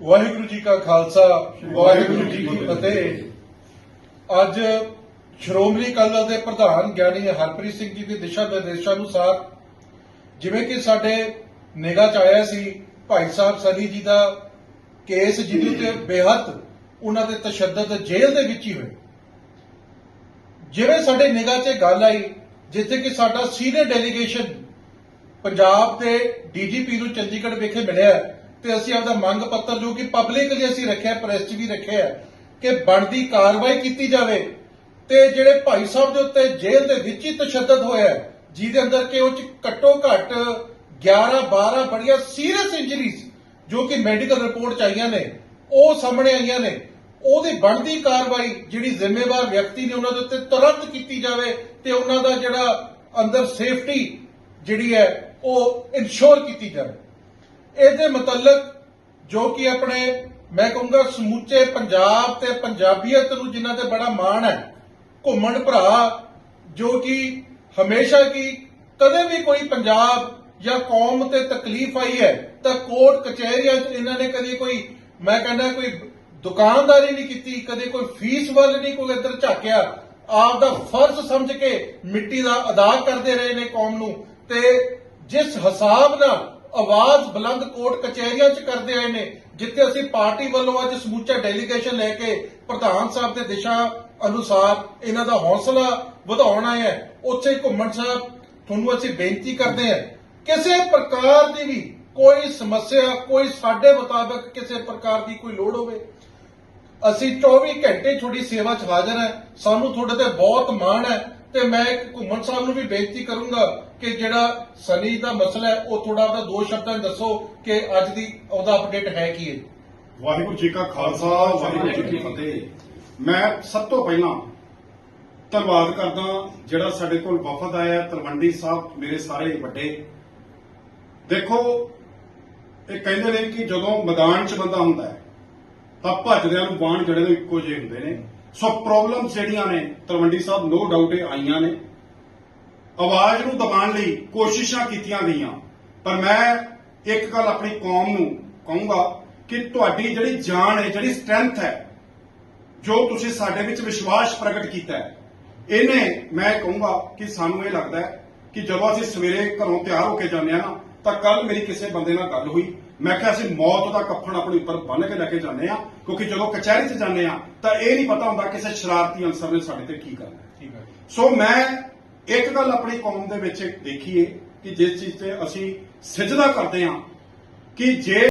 ਵਾਹਿਗੁਰੂ ਜੀ ਕਾ ਖਾਲਸਾ, ਵਾਹਿਗੁਰੂ ਜੀ ਕੀ ਫਤਿਹ। ਅੱਜ ਸ਼੍ਰੋਮਣੀ ਅਕਾਲੀ ਦਲ ਦੇ ਪ੍ਰਧਾਨ ਗਿਆਨੀ ਹਰਪ੍ਰੀਤ ਸਿੰਘ ਜੀ ਦੇ ਦਿਸ਼ਾ ਨਿਰਦੇਸ਼ਾਂ ਅਨੁਸਾਰ ਜਿਵੇਂ ਕਿ ਸਾਡੇ ਨਿਗਾਹ ਚ ਆਇਆ ਸੀ, ਭਾਈ ਸਾਹਿਬ ਸਨੀ ਜੀ ਦਾ ਕੇਸ ਜਿਹਦੇ ਉੱਤੇ ਬੇਹੱਦ ਉਹਨਾਂ ਦੇ ਤਸ਼ੱਦਦ ਜੇਲ੍ਹ ਦੇ ਵਿੱਚ ਹੀ ਹੋਏ। ਜਿਵੇਂ ਸਾਡੇ ਨਿਗਾਹ 'ਚ ਗੱਲ ਆਈ, ਜਿੱਥੇ ਕਿ ਸਾਡਾ ਸੀਨੀਅਰ ਡੈਲੀਗੇਸ਼ਨ ਪੰਜਾਬ ਦੇ ਡੀਜੀਪੀ ਨੂੰ ਚੰਡੀਗੜ੍ਹ ਵਿਖੇ ਮਿਲਿਆ ਤੇ ਅਸੀਂ ਆਪਦਾ ਮੰਗ ਪੱਤਰ ਜੋ ਕਿ ਪਬਲਿਕਲੀ ਅਸੀਂ ਰੱਖਿਆ ਪ੍ਰੈਸ 'ਚ ਵੀ ਰੱਖਿਆ ਕਿ ਬਣਦੀ ਕਾਰਵਾਈ ਕੀਤੀ ਜਾਵੇ। ਤੇ ਜਿਹੜੇ ਭਾਈ ਸਾਹਿਬ ਦੇ ਉੱਤੇ ਜੇਲ੍ਹ ਦੇ ਵਿੱਚ ਹੀ ਤਸ਼ੱਦਦ ਹੋਇਆ ਜਿਹਦੇ ਅੰਦਰ ਕਿ ਉਹ 'ਚ ਘੱਟੋ ਘੱਟ 11 12 ਬੜੀਆਂ ਸੀਰੀਅਸ ਇੰਜਰੀਜ਼ ਜੋ ਕਿ ਮੈਡੀਕਲ ਰਿਪੋਰਟ ਚ ਆਈਆਂ ਨੇ, ਉਹ ਸਾਹਮਣੇ ਆਈਆਂ ਨੇ। ਉਹਦੀ ਬਣਦੀ ਕਾਰਵਾਈ ਜਿਹੜੀ ਜ਼ਿੰਮੇਵਾਰ ਵਿਅਕਤੀ ਨੇ ਉਹਨਾਂ ਦੇ ਉੱਤੇ ਤੁਰੰਤ ਕੀਤੀ ਜਾਵੇ ਤੇ ਉਹਨਾਂ ਦਾ ਜਿਹੜਾ ਅੰਦਰ ਸੇਫਟੀ ਜਿਹੜੀ ਹੈ, ਉਹ ਇਨਸ਼ੋਰ ਕੀਤੀ ਜਾਵੇ। ਇਹਦੇ ਮੁਤਲਕ ਜੋ ਕਿ ਆਪਣੇ, ਮੈਂ ਕਹੂੰਗਾ ਸਮੁੱਚੇ ਪੰਜਾਬ ਤੇ ਪੰਜਾਬੀਅਤ ਨੂੰ ਜਿਨ੍ਹਾਂ ਤੇ ਬੜਾ ਮਾਣ ਹੈ, ਘੁੰਮਣ ਭਰਾ, ਜੋ ਕਿ ਹਮੇਸ਼ਾ ਕੀ ਕਦੇ ਵੀ ਕੋਈ ਪੰਜਾਬ ਜਾਂ ਕੌਮ ਤੇ ਤਕਲੀਫ ਆਈ ਹੈ, ਤਾਂ ਕੋਰਟ ਕਚਹਿਰੀਆਂ 'ਚ ਇਹਨਾਂ ਨੇ ਕਦੀ ਕੋਈ, ਮੈਂ ਕਹਿੰਦਾ ਕੋਈ ਦੁਕਾਨਦਾਰੀ ਨਹੀਂ ਕੀਤੀ, ਕਦੇ ਕੋਈ ਫੀਸ ਵੱਲ ਨਹੀਂ ਕੋਈ ਇੱਧਰ ਝਾਕਿਆ। ਆਪ ਦਾ ਫਰਜ਼ ਸਮਝ ਕੇ ਮਿੱਟੀ ਦਾ ਅਦਾ ਕਰਦੇ ਰਹੇ ਨੇ ਕੌਮ ਨੂੰ, ਤੇ ਜਿਸ ਹਿਸਾਬ ਨਾਲ ਆਵਾਜ਼ ਬੁਲੰਦ ਕੋਰਟ ਕਚਹਿਰੀਆਂ 'ਚ ਕਰਦੇ ਆਏ ਨੇ, ਜਿੱਥੇ ਅਸੀਂ ਪਾਰਟੀ ਵੱਲੋਂ ਅੱਜ ਸਮੂਚਾ ਡੈਲੀਗੇਸ਼ਨ ਲੈ ਕੇ ਪ੍ਰਧਾਨ ਸਾਹਿਬ ਦੇ ਦਿਸ਼ਾ ਅਨੁਸਾਰ ਇਹਨਾਂ ਦਾ ਹੌਸਲਾ ਵਧਾਉਣ ਆਏ ਹੈ। ਉੱਥੇ ਘੁੰਮਣ ਸਾਹਿਬ ਤੁਹਾਨੂੰ ਅਸੀਂ ਬੇਨਤੀ ਕਰਦੇ ਹਾਂ, ਕਿਸੇ ਪ੍ਰਕਾਰ ਦੀ ਵੀ ਕੋਈ ਸਮੱਸਿਆ, ਕੋਈ ਸਾਡੇ ਮੁਤਾਬਕ ਕਿਸੇ ਪ੍ਰਕਾਰ ਦੀ ਕੋਈ ਲੋੜ ਹੋਵੇ, ਅਸੀਂ 24 ਘੰਟੇ ਤੁਹਾਡੀ ਸੇਵਾ 'ਚ ਹਾਜ਼ਰ ਹੈ। ਸਾਨੂੰ ਤੁਹਾਡੇ ਤੇ ਬਹੁਤ ਮਾਣ ਹੈ। ਤੇ ਮੈਂ ਘੁੰਮਣ ਸਾਹਿਬ ਨੂੰ ਵੀ ਬੇਨਤੀ ਕਰੂੰਗਾ ਕਿ ਜਿਹੜਾ ਸਨੀ ਦਾ ਮਸਲਾ ਹੈ, ਉਹ ਥੋੜਾ ਆਪਦਾ ਦੋ ਸ਼ਬਦਾਂ 'ਚ ਦੱਸੋ ਕਿ ਅੱਜ ਦੀ ਉਹਦਾ ਅਪਡੇਟ ਹੈ ਕੀ ਹੈ। ਵਾਹਿਗੁਰੂ ਜੀ ਕਾ ਖਾਲਸਾ, ਵਾਹਿਗੁਰੂ ਜੀ ਕੀ ਫਤਿਹ। ਮੈਂ ਸਭ ਤੋਂ ਪਹਿਲਾਂ ਧੰਨਵਾਦ ਕਰਦਾ ਜਿਹੜਾ ਸਾਡੇ ਕੋਲ ਵਫਦ ਆਇਆ, ਤਲਵੰਡੀ ਸਾਹਿਬ, ਮੇਰੇ ਸਾਰੇ ਵੱਡੇ। ਦੇਖੋ, ਇਹ ਕਹਿੰਦੇ ਨੇ ਕਿ ਜਦੋਂ ਮੈਦਾਨ 'ਚ ਬੰਦਾ ਹੁੰਦਾ ਹੈ, ਤਾਂ ਭੱਜਦਿਆਂ ਨੂੰ ਬਾਣ ਜਿਹੜੇ ਨੇ ਇੱਕੋ ਜਿਹੇ ਹੁੰਦੇ ਨੇ। ਸੋ ਪ੍ਰੋਬਲਮਸ ਜਿਹੜੀਆਂ ਨੇ, ਤਲਵੰਡੀ ਸਾਹਿਬ ਨੋ ਡਾਊਟ ਇਹ ਆਈਆਂ ਨੇ। ਆਵਾਜ਼ ਨੂੰ ਦਬਾਉਣ ਲਈ ਕੋਸ਼ਿਸ਼ਾਂ ਕੀਤੀਆਂ ਗਈਆਂ। ਪਰ ਮੈਂ ਇੱਕ ਗੱਲ ਆਪਣੀ ਕੌਮ ਨੂੰ ਕਹੂੰਗਾ ਕਿ ਤੁਹਾਡੀ ਜਿਹੜੀ ਜਾਨ ਹੈ, ਜਿਹੜੀ ਸਟਰੈਂਥ ਹੈ, ਜੋ ਤੁਸੀਂ ਸਾਡੇ ਵਿੱਚ ਵਿਸ਼ਵਾਸ ਪ੍ਰਗਟ ਕੀਤਾ ਹੈ, ਇਹਨੇ ਮੈਂ ਕਹੂੰਗਾ ਕਿ ਸਾਨੂੰ ਇਹ ਲੱਗਦਾ ਹੈ ਕਿ ਜਦੋਂ ਅਸੀਂ ਸਵੇਰੇ ਘਰੋਂ ਤਿਆਰ ਹੋ ਕੇ ਜਾਂਦੇ ਆ ਨਾ ਤਾਂ ਕੱਲ ਮੇਰੀ ਕਿਸੇ ਬੰਦੇ ਨਾਲ ਗੱਲ ਹੋਈ। ਮੈਂ ਕਿਹਾ ਅਸੀਂ ਮੌਤ ਦਾ ਕੱਫਣ ਆਪਣੇ ਉੱਪਰ ਬੰਨ੍ਹ ਕੇ ਲੈ ਕੇ ਜਾਂਦੇ ਆ ਕਿਉਂਕਿ ਜਦੋਂ ਕਚਹਿਰੀ 'ਚ ਜਾਂਦੇ ਆ ਤਾਂ ਇਹ ਨਹੀਂ ਪਤਾ ਹੁੰਦਾ ਕਿਸੇ ਸ਼ਰਾਰਤੀ ਅਨਸਰ ਨੇ ਸਾਡੇ ਤੇ ਕੀ ਕਰਨਾ ਠੀਕ ਹੈ। ਸੋ ਮੈਂ ਇੱਕ ਗੱਲ ਆਪਣੀ ਕੌਮ ਦੇ ਵਿੱਚ ਦੇਖੀਏ ਕਿ ਜਿਸ ਚੀਜ਼ ਤੇ ਅਸੀਂ ਸਿਜਦਾ ਕਰਦੇ ਹਾਂ ਕਿ ਜੇ